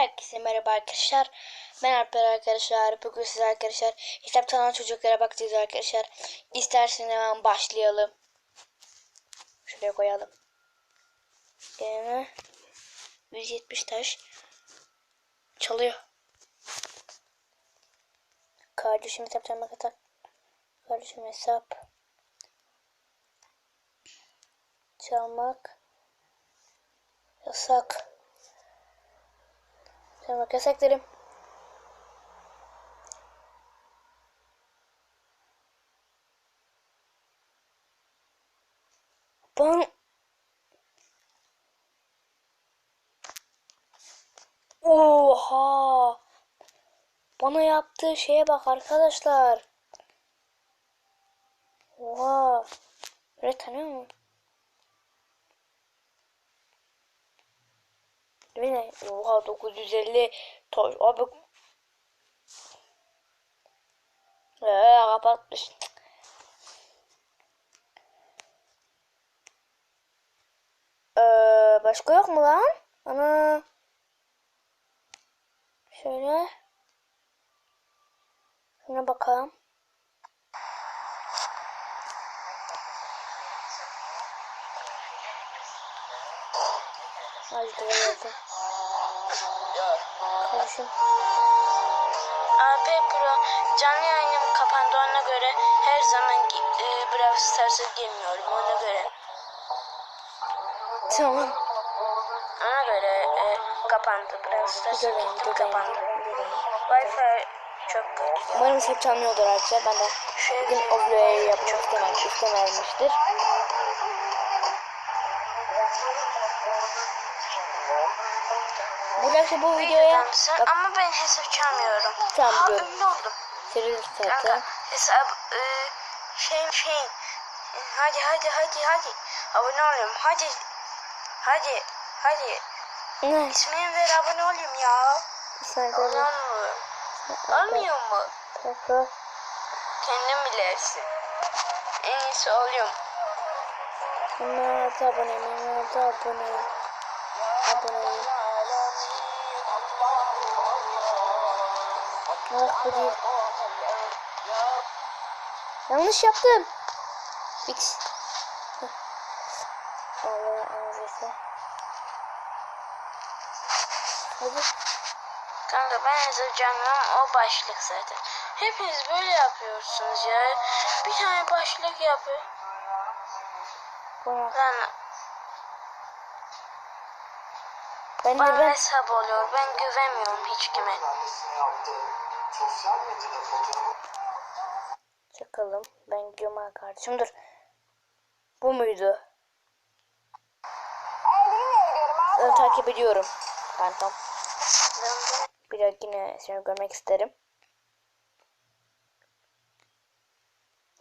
Herkese merhaba arkadaşlar. Ben Alper arkadaşlar. Bugün size arkadaşlar hesap tanınan çocuklara bakacağız arkadaşlar. İsterseniz hemen başlayalım. Şuraya koyalım. Gene 170 taş çalıyor. Kardeşim hesap çalmak yasak. Kardeşim hesap çalmak yasak. Yasak derim. Ben Oha! Bana yaptığı şeye bak arkadaşlar. Oha! Böyle tanıyor mu? Değil mi? Oha 950 taş. Abi Eee kapatmış. Ee, başka yok mu lan? Ana. Şöyle. Şuna bakalım. Hadi de Kardeşim. AP Pro canlı yayınım kapandı ona göre her zaman e, Brawl Stars'a girmiyorum ona göre. Tamam. Ona göre e, kapandı Brawl Stars Göreyim, kapandı. göreyim. Wi-Fi çok kötü. Umarım hesap çalmıyordur arkadaşlar. Ben de bugün o videoyu yapmak istemem, istememiştir. Bu dakika bu videoya bak ama ben hesap çalmıyorum. Tamam, ha, ünlü oldum. Kanka zaten. hesap e, şey şey hadi hadi hadi hadi abone olayım hadi hadi hadi Ne? ismini ver abone olayım ya. Sen Olmuyor de mu? Olmuyor mu? Papa. Kendin bilirsin. En iyisi oluyorum. Bana da abone, bana da abone. Abone. Bu değil. Yanlış yaptım. Fix. Allah. Hadi. Kanka ben yazacağım o başlık zaten. Hepiniz böyle yapıyorsunuz ya. Bir tane başlık yapıyor. Lan Ben de bana ben. hesap oluyor. Ben güvenmiyorum hiç kime. Çakalım. Ben ha kardeşim. Dur. Bu muydu? Ben takip ediyorum. Pardon. Bir dahakine seni görmek isterim.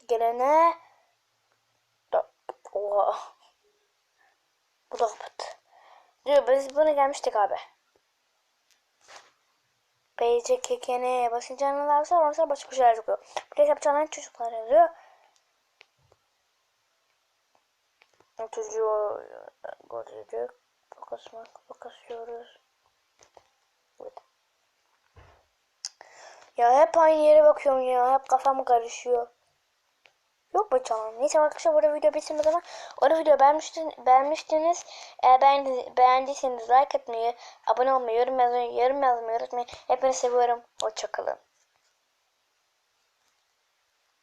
Gelene oha. Bu da. Diyor biz buna gelmiştik abi. Beyce kekene basınca anılarsa ondan başka şeyler çıkıyor. Bir de yapacağın çocuklar yazıyor. Çocuğu görecek. Bakasmak, bakasıyoruz. Ya hep aynı yere bakıyorum ya. Hep kafam karışıyor. Yok mu canım? Neyse arkadaşlar burada video o zaman. Orada video beğenmiştiniz. beğenmiştiniz. Eğer beğendi, beğendiyseniz like atmayı, abone olmayı, yorum yazmayı, yorum yazmayı unutmayın. Hepinizi seviyorum. Hoşçakalın.